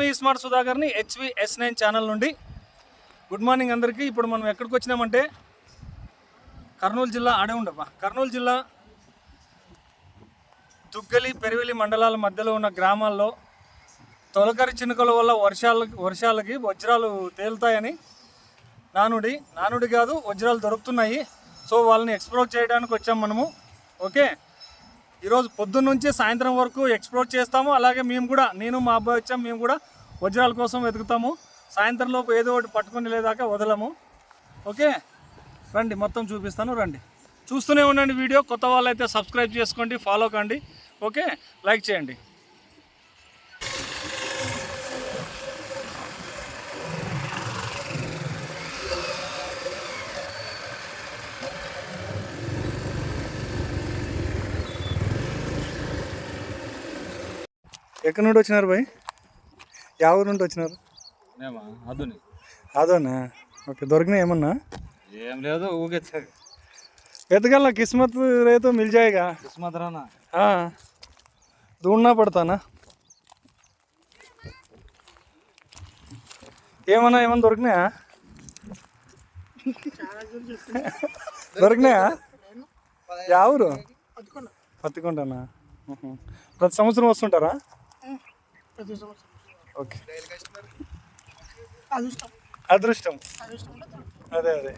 మీ smart సుధాకర్ని H V S nine channel నుండి. Good morning అందరికీ. ఇప్పుడు మనం ఎక్కడికి వచ్చినామంటే కర్నూలు జిల్లా ఆడే ఉండబ్బా. కర్నూలు జిల్లా దుగ్గలి పెరివెలి మండలాల మధ్యలో ఉన్న గ్రామాల్లో తొలకరి చినుకల వల్ల వర్షాలు వర్షాలకి వజ్రాలు తేలుతాయని నానుడి నానుడి కాదు వజ్రాలు దొరుకుతున్నాయి. సో వాళ్ళని ఎక్స్ప్లోర్ చేయడానికి వచ్చాం మనము. ఓకే? ఈరోజు పొద్దున్న నుంచి సాయంత్రం వరకు ఎక్స్ప్లోర్ చేస్తాము. అలాగే మేము కూడా నేను మా అబ్బాయి వచ్చాము. మేము కూడా వజ్రాల కోసం వెతుకుతాము. సాయంత్రం లోపు ఏదో ఒకటి పట్టుకొని లేదాకా వదలము. ఓకే? రండి మొత్తం చూపిస్తాను రండి. చూస్తూనే ఉండండి వీడియో. కొత్త వాళ్ళు అయితే సబ్స్క్రైబ్ చేసుకోండి ఫాలో కండి. ఓకే? లైక్ చేయండి. ఎక్కడి నుండి వచ్చినారు బాయ్ యా ఊరు నుండి వచ్చినారు మేమా అదుని అదోనా ఓకే దొరికినాయి ఏమన్నా ఏం లేదు ఊగే ఎతగల కిస్మత్ రేతో మిల్ జాయేగా కిస్మత్ రానా हाँ ढूंढना पड़ता ना ఏమన్నా ఏమన్నా దొరికినాయా దొరికినాయా యా ఊరు పత్తికొండనా ఉహు. ప్రతి సంవత్సరం వస్తుంటారా ప్రతి సంవత్సరం ఓకే అదృష్టం. అదే అదే.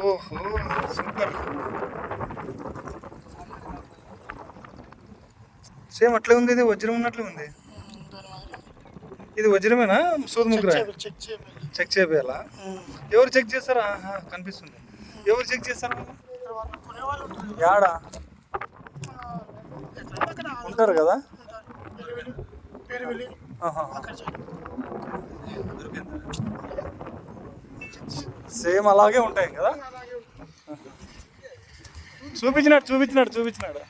ఓహో సూపర్. సేమ్ అట్లే ఉంది ఇది వజ్రం ఉన్నట్లు ఉంది. ఇది వజ్రమేనా? సూది ముగ్గురా చెక్ చెక్ చేయాలి? ఎవరు చెక్ చేస్తారా? కనిపిస్తుంది. ఎవరు చెక్ చేస్తారు? యాడా? ఉంటారు కదా? సేమ్ అలాగే ఉంటాయి కదా? చూపించినాడు చూపించినాడు చూపించినాడు.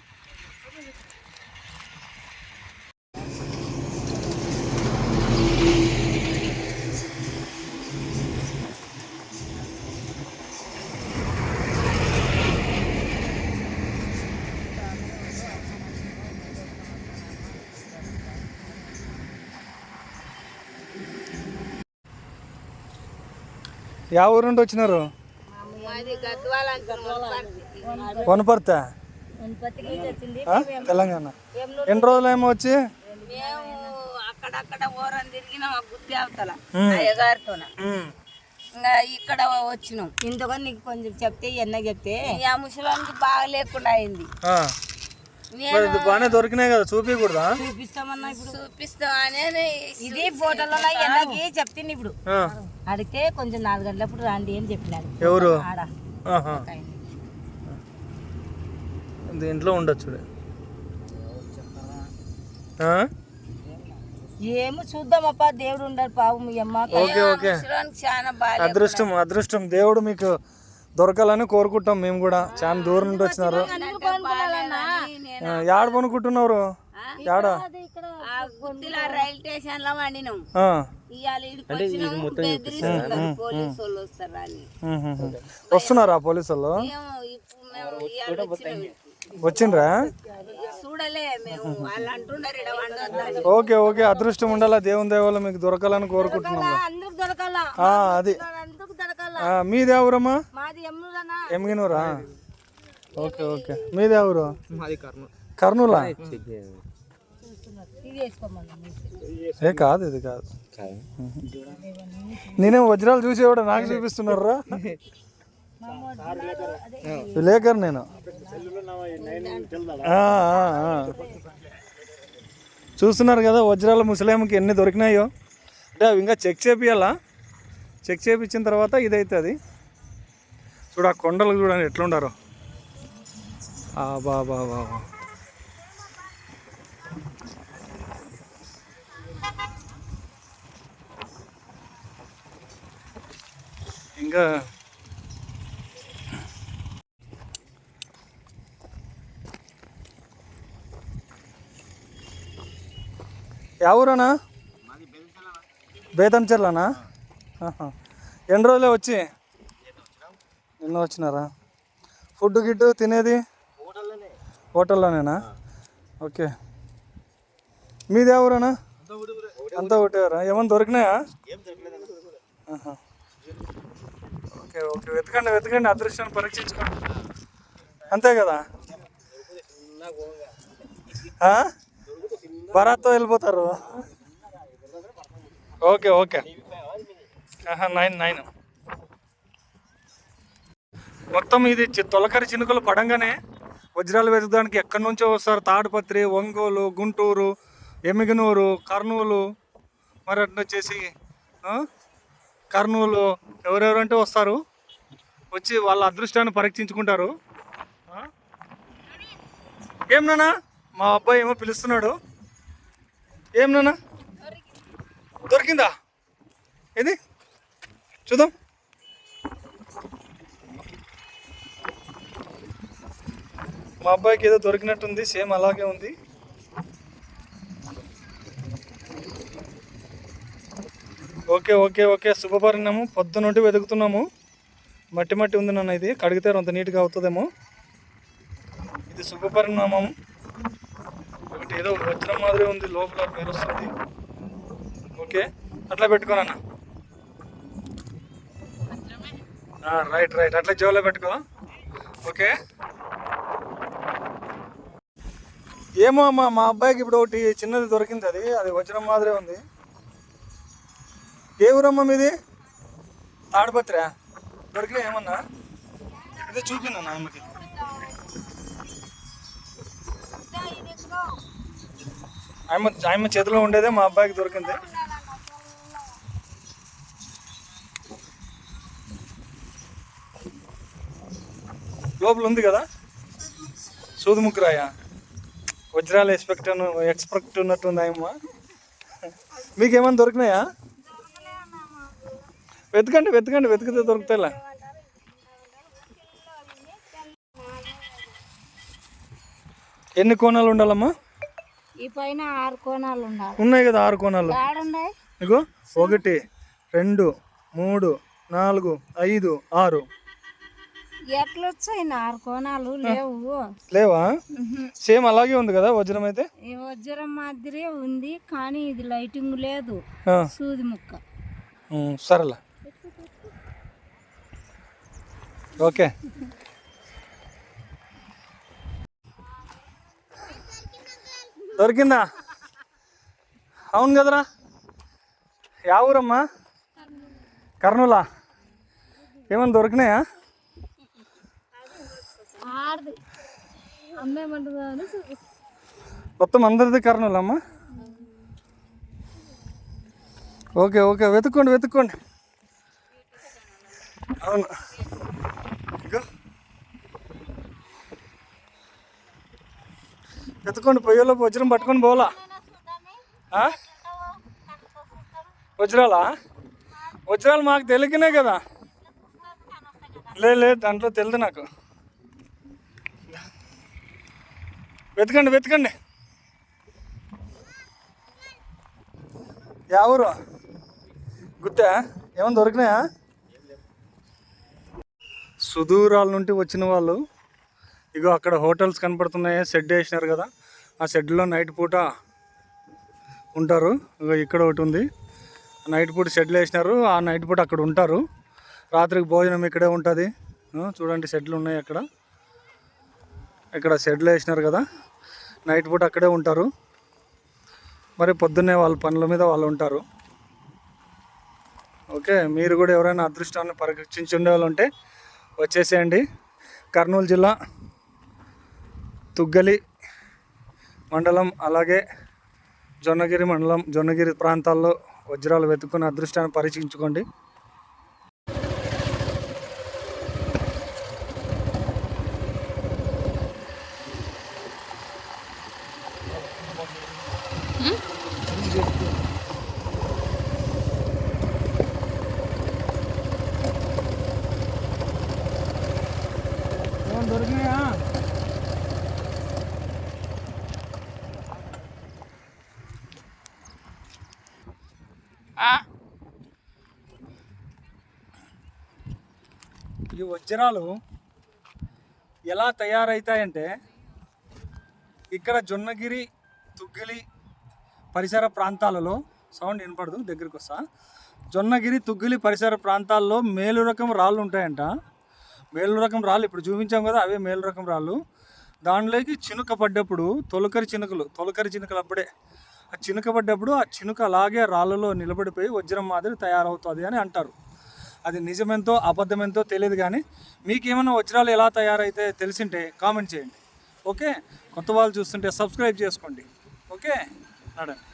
యా ఊరు నుండి వచ్చినారు? మాది గద్వాల అంటారు వనపర్త? తెలంగాణ. ఎన్ని రోజులు ఏమో వచ్చి? అక్కడక్కడ తిరిగినాం అవతల. అయ్యగారితోన. ఇంకా ఇక్కడ వచ్చినాం. ఇందుకని నీకు కొంచెం చెప్తే ఎన్న చెప్తే. ఆ ముసలానికి బాగా లేకుండా అయింది. మరి ఇది బాగానే దొరికినాయి కదా చూపించకూడదా చూపిస్తామన్నా ఇప్పుడు? చూపిస్తామని ఇది ఫోటోలో ఎన్నకి చెప్తుంది ఇప్పుడు. అడిగితే కొంచెం నాలుగు గంటలప్పుడు రాండి అని చెప్పినాడు. ఎవరు. దీంట్లో ఉండొచ్చు ఆ? ఏమో చూద్దామప్పా దేవుడు ఉండడు పాపం మీ అమ్మ. Okay okay. చాలా బాగా అదృష్టం అదృష్టం. దేవుడు మీకు దొరకాలని కోరుకుంటాం మేము కూడా. చాలా దూరం నుండి వచ్చినారు. యాడ పనుకుంటున్నారు? యాడ? ఆ రైల్ స్టేషన్లో వండినాం. పోలీసు. వస్తున్నారా వాళ్ళు వచ్చిండ్రా ఓకే ఓకే. అదృష్టం ఉండాలా దేవుని దేవాల మీకు దొరకాలని కోరుకుంటున్నాం. అందరికి దొరకాలా. ఆ, అది. మీది ఎవరమ్మా? Okay okay. మీది ఎవరు? మాది కర్నూలు. ఏ కాదు ఇది కాదు. నేనేం వజ్రాలు చూసి కూడా నాకు చూపిస్తున్నారా విలేకరు నేను. ఆ, ఆ, ఆ. చూస్తున్నారు కదా వజ్రాల ముసలేంకి ఎన్ని దొరికినాయో. అంటే అవి ఇంకా చెక్ చేపియాలా? చెక్ చేపించిన తర్వాత ఇదైతుంది చూడ ఆ కొండలు చూడండి ఎట్లుండారో ఆ బా బా బా. ఇంకా ఎవరనా బేతంచెర్లనా. ఎన్ని రోజులే వచ్చి? నిన్న వచ్చినారా? ఫుడ్ గిడ్డు తినేది? హోటల్లోనేనా? ఓకే. మీది ఎవరన్నా అంతా ఒకటేవరా? ఏమన్నా దొరికినాయా? Okay okay. వెతకండి వెతకండి. అదృష్టాన్ని పరీక్షించుకోండి. అంతే కదా? బరాత్తో వెళ్ళిపోతారు. Okay okay. Nine nine. మొత్తం ఇది చి- తొలకరి చినుకలు పడంగానే వజ్రాలు వెతకడానికి ఎక్కడి నుంచో వస్తారు? తాడుపత్రి ఒంగోలు గుంటూరు ఎమిగనూరు కర్నూలు. మరి అటు వచ్చేసి కర్నూలు ఎవరెవరంటే వస్తారు? వచ్చి వాళ్ళ అదృష్టాన్ని పరీక్షించుకుంటారు. ఏం నానా మా అబ్బాయి ఏమో పిలుస్తున్నాడు. ఏం నానా దొరికిందా? ఏది? చూద్దాం. మా అబ్బాయికి ఏదో దొరికినట్టుంది సేమ్ అలాగే ఉంది. ఓకే ఓకే ఓకే శుభపరిణామం. పొద్దునుండి వెతుకుతున్నాము. మట్టి మట్టి ఉంది నన్ను ఇది. కడిగితే అంత నీట్గా అవుతుందేమో. ఇది శుభపరిణామం. ఒకటి ఏదో వజ్రం మాదిరి ఉంది లోపల పేరు వస్తుంది. ఓకే అట్లా పెట్టుకోనన్నా రైట్ రైట్ అట్లా జోలో పెట్టుకో. ఓకే? ఏమో అమ్మా మా అబ్బాయికి ఇప్పుడు ఒకటి చిన్నది దొరికింది అది. అది వజ్రం మాదిరే ఉంది. ఏ ఊరమ్మా మీది? తాడిపత్రా దొరికినా ఏమన్నా? ఇదే చూపిందన్న ఆమెకి ఆయమ్మ ఆయమ్మ చేతిలో ఉండేదే మా అబ్బాయికి దొరికింది. లోపల ఉంది కదా? సూది ముక్కురాయా వజ్రాలు ఎక్స్పెక్ట్ ఎక్స్పెక్ట్ ఉన్నట్టుంది ఆయమ్మ. మీకేమైనా దొరికినాయా? వెతకండి వెతకండి వెతికితే దొరుకుతాయిలా. ఎన్ని కోణాలు ఉండాలమ్మా ఈ పైన ఆరు కోణాలు ఉండాలి ఉన్నాయి కదా ఆరు కోణాలు? ఇగో ఒకటి రెండు మూడు నాలుగు ఐదు ఆరు. ఎట్లొచ్చాయి? నా ఆరు కోణాలు లేవు. లేవా? సేమ్ అలాగే ఉంది కదా వజ్రం అయితే? ఈ వజ్రం మాదిరి ఉంది కానీ ఇది లైటింగ్ లేదు. సూది ముక్క. సరేలే. ఓకే. దొరికిందా? అవును కదరా. యా ఊరమ్మా? కర్నూలా? ఏమన్నా దొరికినాయా? మొత్తం అందరిది కర్నూలమ్మా? Okay okay వెతుక్కోండి వెతుక్కోండి. అవును. వెతుక్కోండి పొయ్యిలో వజ్రం పట్టుకొని పోలా వజ్రాలా? వజ్రాలు మాకు తెలియకనే కదా. లేదు లేదు దాంట్లో తెలియదు నాకు. వెతకండి వెతకండి. యా ఊరు. గుర్తా ఏమైనా దొరికినాయా? సుదూరాల నుండి వచ్చిన వాళ్ళు ఇగో అక్కడ హోటల్స్ కనపడుతున్నాయి షెడ్ వేసినారు కదా ఆ షెడ్లో నైట్ పూట ఉంటారు. ఇగో ఇక్కడ ఒకటి ఉంది. నైట్ పూట షెడ్లు వేసినారు ఆ నైట్ పూట అక్కడ ఉంటారు. రాత్రికి భోజనం ఇక్కడే ఉంటుంది. చూడండి షెడ్లు ఉన్నాయి అక్కడ. ఇక్కడ షెడ్లు వేసినారు కదా. నైట్ పూట అక్కడే ఉంటారు. మరి పొద్దున్నే వాళ్ళ పనుల మీద వాళ్ళు ఉంటారు. ఓకే మీరు కూడా ఎవరైనా అదృష్టాన్ని పరీక్షించి ఉండేవాళ్ళు ఉంటే వచ్చేసేయండి. కర్నూలు జిల్లా తుగ్గలి మండలం అలాగే జొన్నగిరి మండలం జొన్నగిరి ప్రాంతాల్లో వజ్రాలు వెతుక్కుని అదృష్టాన్ని పరీక్షించుకోండి. దొరికినాయా? ఈ వజ్రాలు ఎలా తయారవుతాయంటే ఇక్కడ జొన్నగిరి తుగ్గిలి పరిసర ప్రాంతాలలో సౌండ్ వినపడదు దగ్గరికి వస్తా జొన్నగిరి తుగ్గిలి పరిసర ప్రాంతాల్లో మేలు రకం రాళ్ళు ఉంటాయంట. మేలు రకం రాళ్ళు ఇప్పుడు చూపించాం కదా అవే మేలు రకం రాళ్ళు. దానిలోకి చినుక పడ్డప్పుడు తొలకరి చినుకలు తొలకరి చినుకలు అప్పుడే. ఆ చినుక పడ్డప్పుడు ఆ చినుక అలాగే రాళ్ళలో నిలబడిపోయి వజ్రం మాదిరి తయారవుతుంది అని అంటారు. అది నిజమెంతో అబద్ధమెంతో తెలియదు కానీ మీకేమైనా వజ్రాలు ఎలా తయారైతే తెలిసింటే కామెంట్ చేయండి. ఓకే? కొత్త వాళ్ళు చూస్తుంటే సబ్స్క్రైబ్ చేసుకోండి. ఓకే? నడండి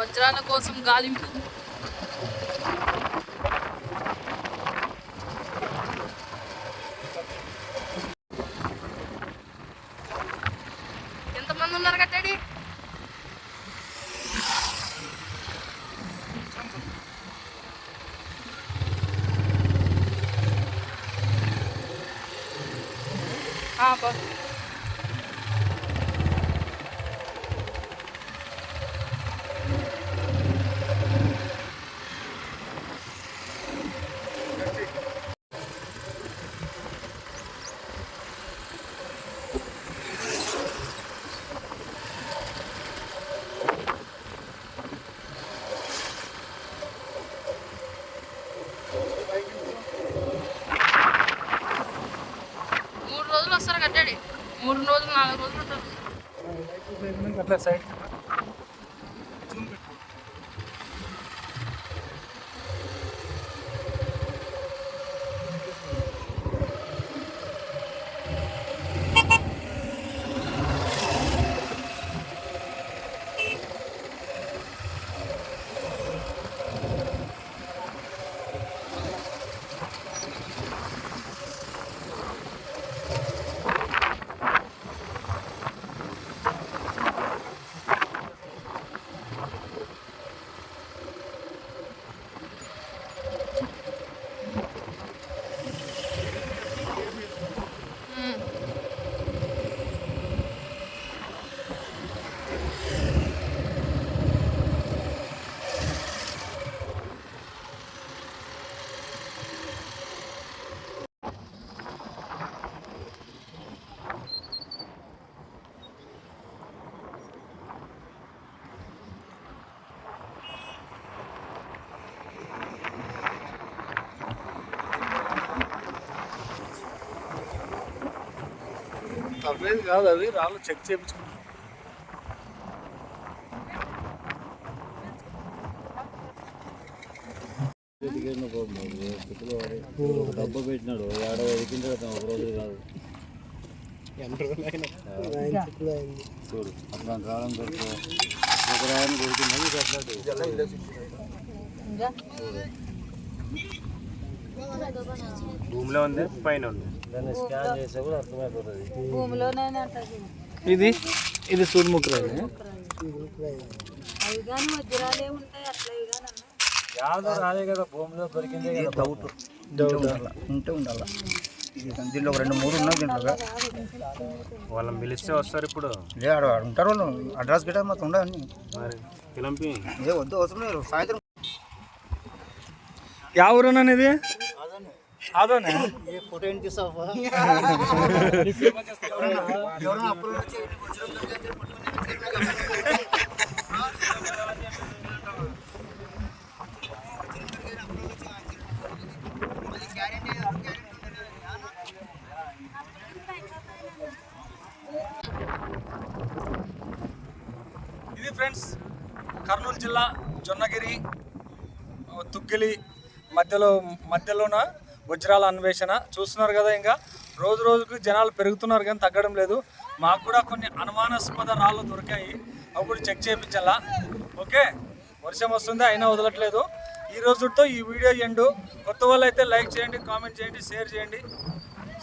వజ్రాల కోసం గాలింపు ఎంతమంది ఉన్నారు కట్టడి ఆ, బా మూడు రోజులు వస్తారు కట్టాడి మూడు రోజులు నాలుగు రోజులు ఉంటారు అట్లా సైడ్ అవేది కాదు అవి రాళ్ళు చెక్ చేయించుకుంటాం డబ్బు పెట్టినాడు ఏడవ ఎదికింది ఒక రోజు కాదు చూడు అట్లా కాలం దొరికి ఒక రాయని భూమిలో ఉంది పైన ఉంది. దాన్ని స్కాన్ చేస్తే కూడా అర్థమైపోతుంది. భూమిలోనే ఇది. ఇది? కానీ యాదో రాదే కదా భూమిలో దొరికిందే కదా. డౌట్ ఉంటే ఉండాల? ఒక రెండు మూడు ఉన్నాయి దీంట్లో వాళ్ళని పిలిస్తే వస్తారు ఇప్పుడు. ఉంటారు వాళ్ళు. అడ్రస్ గిట్ట ఉండవు అన్ని. మరి పిలంపి ఏ వద్దు అవసరం లేదు. సాయంత్రం. యా ఊరన్నా ఇది అదోనే ఏ ఫోటో ఏంటి ఇది ఫ్రెండ్స్ కర్నూలు జిల్లా జొన్నగిరి తుగ్గిలి మధ్యలో మధ్యలోన వజ్రాల అన్వేషణ. చూస్తున్నారు కదా ఇంకా? రోజు రోజుకు జనాలు పెరుగుతున్నారు కానీ తగ్గడం లేదు. మాకు కూడా కొన్ని అనుమానాస్పద రాళ్ళు దొరికాయి. అప్పుడు చెక్ చేయించాలా? ఓకే. వర్షం వస్తుంది? అయినా వదలట్లేదు. ఈ రోజుతో ఈ వీడియో ఎండు. కొత్త వాళ్ళు అయితే లైక్ చేయండి కామెంట్ చేయండి షేర్ చేయండి.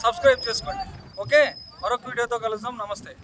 సబ్స్క్రైబ్ చేసుకోండి. ఓకే. మరొక వీడియోతో కలుద్దాం. నమస్తే.